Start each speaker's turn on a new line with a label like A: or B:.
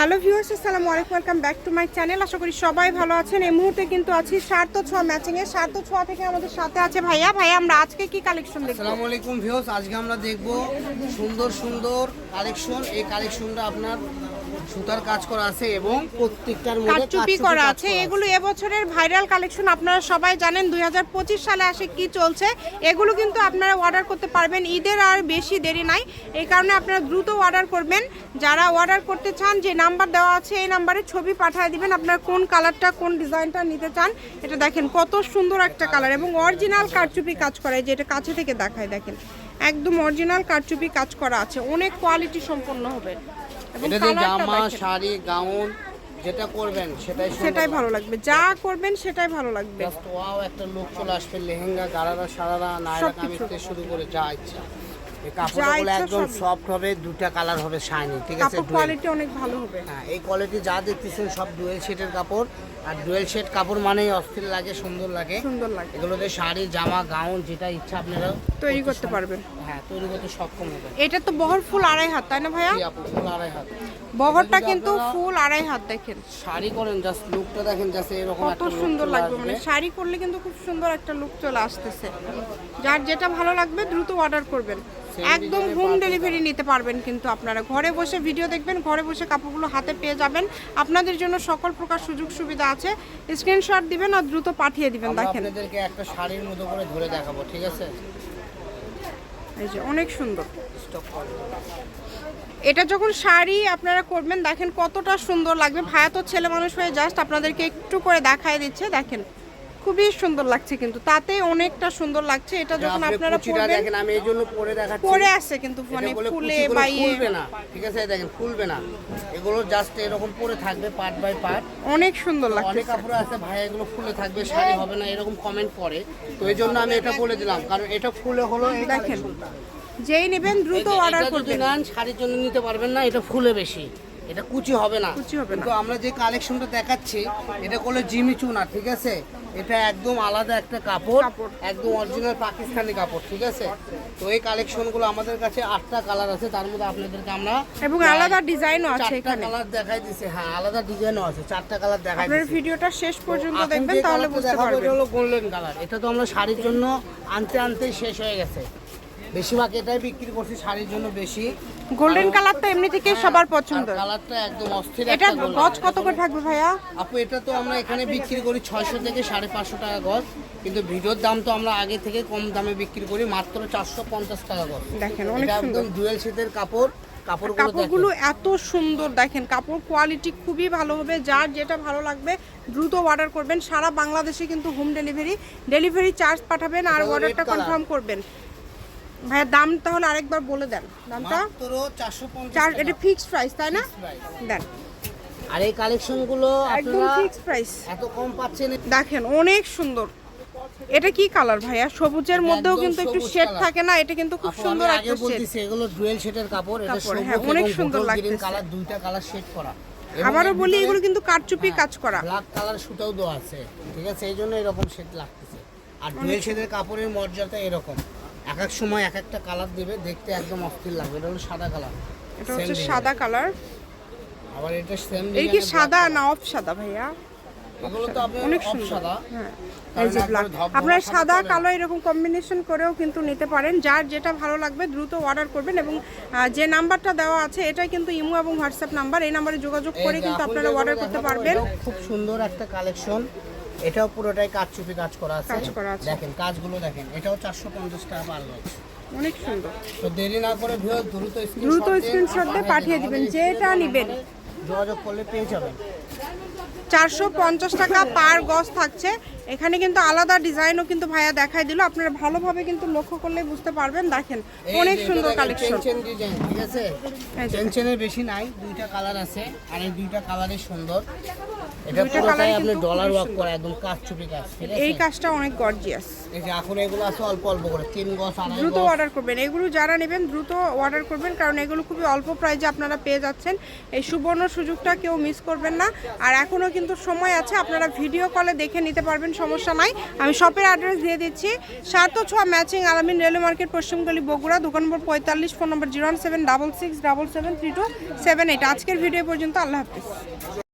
A: Hello viewers, আসসালামু আলাইকুম, welcome back to my channel. আশা করি সবাই ভালো আছেন। এই মুহূর্তে কিন্তু আছি সার্থ ছোঁয়া ম্যাচিং এ। সার্থ ছোঁয়া থেকে আমাদের সাথে আছে ভাইয়া। ভাইয়া, আমরা আজকে কি কালেকশন দেখব?
B: আসসালামু আলাইকুম ভিউয়ার্স, আজকে আমরা দেখব সুন্দর সুন্দর কালেকশন এই কালেকশনটা আপনার সুতার কাজ করা আছে এবং প্রত্যেকটার মধ্যে
A: কারচুপি করা আছে। এগুলো এবছরের ভাইরাল কালেকশন আপনারা সবাই জানেন দু হাজার পঁচিশ সালে আসে কি চলছে। এগুলো কিন্তু আপনারা অর্ডার করতে পারবেন। ঈদের আর বেশি দেরি নাই। এই কারণে আপনারা দ্রুত অর্ডার করবেন। যারা অর্ডার করতে চান যে নাম্বার দেওয়া আছে এই নাম্বারে ছবি পাঠিয়ে দিবেন। আপনারা কোন কালারটা কোন ডিজাইনটা নিতে চান এটা দেখেন। কত সুন্দর একটা কালার এবং অরিজিনাল কারচুপি কাজ করা যে এটা কাছে থেকে দেখায় দেখেন। একদম অরিজিনাল কারচুপি কাজ করা আছে। অনেক কোয়ালিটি সম্পন্ন হবে। এবং
B: এটা দিয়ে
A: কালারটা
B: জামা শাড়ি গাউন যেটা করবেন সেটাই
A: সেটাই ভালো লাগবে। যা করবেন সেটাই ভালো লাগবে।
B: জাস্ট ওয়াও একটা লুক চলে আসবে লেহেঙ্গা গারারা সারারা নায়রা কামিজ থেকে শুরু করে যা ইচ্ছা। এই কাপড়গুলো একদম। সফট হবে দুটা কালার হবে শাইনি ঠিক আছে?
A: কোয়ালিটি অনেক ভালো হবে।
B: হ্যাঁ এই কোয়ালিটি যা দেখতেছেন সব ডুয়েল শেডের কাপড়। আর ডুয়েল শেড কাপড় মানেই অস্থির লাগে সুন্দর লাগে।
A: সুন্দর লাগে।
B: এগুলোতে শাড়ি জামা গাউন যেটা ইচ্ছা আপনারা
A: তৈরি করতে পারবেন।
B: হ্যাঁ তৈরি করতে সক্ষম হবেন।
A: এটা তো বহর ফুল আড়াই হাত তাই না ভাইয়া?
B: ফুল আড়াই হাত।
A: বহরটা কিন্তু ফুল আড়াই হাত দেখেন।
B: শাড়ি করেন জাস্ট লুকটা দেখেন জাস্ট এরকম
A: কত সুন্দর লাগবে মানে শাড়ি করলে কিন্তু খুব সুন্দর একটা লুক চলে আসতেছে। যার যেটা ভালো লাগবে দ্রুত অর্ডার করবেন। একদম হোম ডেলিভারি নিতে পারবেন কিন্তু আপনারা। ঘরে বসে ভিডিও দেখবেন ঘরে বসে কাপড়গুলো হাতে পেয়ে যাবেন। আপনাদের জন্য সকল প্রকার সুযোগ সুবিধা আছে। স্ক্রিনশট দিবেন আর দ্রুত পাঠিয়ে দিবেন দেখেন।
B: আপনাদেরকে একটা শাড়ির মতো করে ধরে দেখাবো ঠিক আছে?
A: এই যে অনেক সুন্দর।
B: স্টক করে।
A: এটা যখন শাড়ি আপনারা করবেন দেখেন কতটা সুন্দর লাগবে। ভায়া তো ছেলে মানুষ হয়ে জাস্ট আপনাদেরকে একটু করে দেখায় দিচ্ছে দেখেন। খুবই সুন্দর লাগছে কিন্তু তাতে অনেকটা সুন্দর লাগছে। এটা যখন আপনারা পরবেন
B: দেখেন আমি এই জন্য পরে দেখাচ্ছি।
A: পরে আসছে কিন্তু মানে ফুলে বাইয়ে
B: ফুলবে না ঠিক আছে? দেখেন ফুলবে না। এগুলো জাস্ট এরকম পরে থাকবে পার্ট বাই পার্ট
A: অনেক সুন্দর লাগছে।
B: অনেক কাপড় আছে ভাই এগুলো ফুলে থাকবে শাড়ি হবে না এরকম কমেন্ট করে। তো এই জন্য আমি এটা বলে দিলাম কারণ এটা ফুলে হলো
A: দেখেন যেই নেবেন দ্রুত অর্ডার করবেন।
B: নেন শাড়ির জন্য নিতে পারবেন না এটা ফুলে বেশি। এটা কুচি হবে না।
A: কুচি হবে না।
B: কিন্তু আমরা যে কালেকশনটা দেখাচ্ছি এটা করলে জিমি চুনা ঠিক আছে? এটা একদম আলাদা একটা কাপড়। একদম অরিজিনাল পাকিস্তানি কাপড় ঠিক আছে? তো এই কালেকশনগুলো আমাদের কাছে আটটা কালার আছে তার মধ্যে আপনাদেরকে আমরা
A: এবং আলাদা ডিজাইনও আছে এখানে।
B: কালার দেখাই দিছে। হ্যাঁ আলাদা ডিজাইনও আছে চারটা কালার দেখাই দিছে।
A: আপনারা ভিডিওটা শেষ পর্যন্ত দেখবেন তাহলে বুঝতে পারবেন
B: এটা হলো গোল্ডেন কালার এটা তো আমরা শাড়ির জন্য আনতে আনতে শেষ হয়ে গেছে। বেশিরভাগ এটাই বিক্রি করছি শাড়ির জন্য বেশি।
A: গোল্ডেন কালার তো এমনি থেকেই সবার পছন্দ
B: কালারটা একদম অস্থির
A: এটা গজ কত করে থাকবে ভাইয়া?
B: আপু এটা তো আমরা এখানে বিক্রি করি ছয়শো থেকে সাড়ে পাঁচশো টাকা গজ কিন্তু ভিডিওর দাম তো আমরা আগে থেকে কম দামে বিক্রি করি মাত্র চারশো পঞ্চাশ টাকা গজ।
A: দেখেন অনেক সুন্দর।
B: একদম ডুয়েল শীতের কাপড় কাপড়গুলো
A: কাপড়গুলো এত সুন্দর দেখেন কাপড় কোয়ালিটি খুবই ভালো হবে যার যেটা ভালো লাগবে দ্রুত অর্ডার করবেন। সারা বাংলাদেশে কিন্তু হোম ডেলিভারি ডেলিভারি চার্জ পাঠাবেন আর অর্ডারটা কনফার্ম করবেন। ভাইয়া দাম তাহলে আরেকবার বলে দেন। দামটা? চার এটা ফিক্সড প্রাইস তাই না? দেন।
B: আর এই কালেকশনগুলো
A: একদম
B: আপনারা
A: ফিক্সড প্রাইস
B: এত কম পাচ্ছেন
A: দেখেন অনেক সুন্দর। এটা কি কালার ভাইয়া? সবুজের মধ্যেও কিন্তু একটু শেড থাকে না এটা কিন্তু খুব সুন্দর একটা
B: আগে
A: শেড
B: বলতেছি এগুলো ডুয়েল শেডের কাপড় এটা সবুজ
A: হ্যাঁ, অনেক সুন্দর
B: গ্রিন কালার দুইটা কালার শেড করা।
A: আবারও বলি এগুলো কিন্তু কারচুপি কাজ করা।
B: ব্ল্যাক কালার সুতাও দেওয়া আছে ঠিক আছে? এই জন্য এরকম শেড লাগতেছে। আর ডুয়েল শেডের কাপড়ের মর্যাদা এরকম। এক এক সময় এক একটা কালার দিবে দেখতে একদম অস্থির লাগবে। এটা হলো সাদা কালার।
A: এটা হচ্ছে সাদা কালার।
B: আবার এটা সেম
A: এই কি সাদা না অফ সাদা ভাইয়া?
B: এগুলো তো আপনার
A: অনেক সুন্দর।
B: সাদা।
A: হ্যাঁ এই যে ব্ল্যাক আপনার
B: সাদা।
A: কালো এরকম কম্বিনেশন করেও কিন্তু নিতে পারেন। যার যেটা ভালো লাগবে দ্রুত অর্ডার করবেন এবং যে নাম্বারটা দেওয়া আছে এটা কিন্তু ইমো এবং হোয়াটসঅ্যাপ নাম্বার। এই নাম্বারে যোগাযোগ করে কিন্তু আপনারা অর্ডার করতে পারবেন।
B: খুব সুন্দর একটা কালেকশন এটাও পুরোটাই কাজচুপি কাজ করা আছে।
A: কাজ করা আছে।
B: দেখেন কাজগুলো দেখেন এটাও চারশো পঞ্চাশ টাকা পার গজ
A: অনেক সুন্দর।
B: তো দেরি না করে ভিউ দ্রুত
A: দ্রুত স্ক্রিনশট দিয়ে পাঠিয়ে দিবেন যেটা নেবেন।
B: যোগাযোগ করলে পেয়ে যাবেন।
A: চারশো পঞ্চাশ টাকা পার গজ থাকছে। এখানে কিন্তু আলাদা ডিজাইনও কিন্তু ভাইয়া দেখাই দিল। আপনারা ভালোভাবে কিন্তু লক্ষ্য করলে বুঝতে পারবেন। দেখেন অনেক সুন্দর কালেকশন
B: ডিজাইন ঠিক আছে? চেনের বেশি নাই দুইটা কালার আছে আর এই দুইটা কালারই সুন্দর। এটা পুরোটাই আপনি ডলার ওয়ার্ক করা একদম কাজচুপি কাজ ঠিক
A: এই কাজটা অনেক গর্জিয়াস
B: এই যে এখন এগুলো আছে অল্প অল্প করে তিন গজ আড়াই
A: দ্রুত অর্ডার করবেন। এগুলো যারা নেবেন দ্রুত অর্ডার করবেন কারণ এগুলো খুবই অল্প প্রাইজে আপনারা পেয়ে যাচ্ছেন। এই সুবর্ণ সুযোগটা কেউ মিস করবেন না। আর এখনও কিন্তু সময় আছে আপনারা ভিডিও কলে দেখে নিতে পারবেন সমস্যা নাই। আমি শপের অ্যাড্রেস দিয়ে দিচ্ছি। সাত ও ছয় ম্যাচিং আলামিন রেলওয়ে মার্কেট পশ্চিমগলি বগুড়া, দোকান নম্বর পঁয়তাল্লিশ phone number zero one seven double six double seven three two seven eight আজকের ভিডিও পর্যন্ত, আল্লাহ হাফিজ।